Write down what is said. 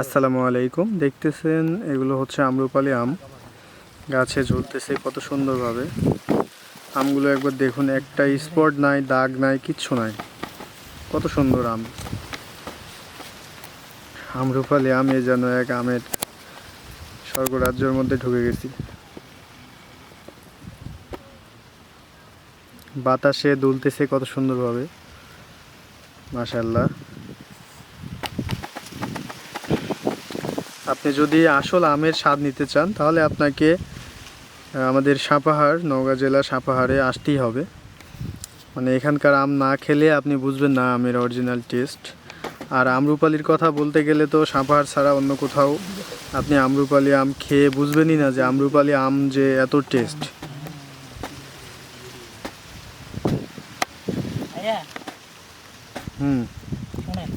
আসসালামু আলাইকুম। দেখতেছেন, এগুলো হচ্ছে আম্রপালি আম। গাছে ঝুলতেছে কত সুন্দরভাবে। আমগুলো একবার দেখুন, একটা স্পট নাই, দাগ নাই, কিচ্ছু নাই। কত সুন্দর আম। আম্রপালি আম, এ যেন এক আমের স্বর্গরাজ্যের মধ্যে ঢুকে গেছি। বাতাসে দুলতেছে কত সুন্দরভাবে। মাশাল্লাহ আপনি যদি আসল আমের স্বাদ নিতে চান তাহলে আপনাকে আমাদের সাপাহার নওগাঁ জেলা সাপাহারে আসতেই হবে। মানে এখানকার আম না খেলে আপনি বুঝবেন না আমের অরিজিনাল টেস্ট আর আমরুপালির কথা বলতে গেলে তো সাপাহার ছাড়া অন্য কোথাও আপনি আমরুপালি আম খেয়ে বুঝবেনই না যে আমরুপালি আম যে এত টেস্ট হুম।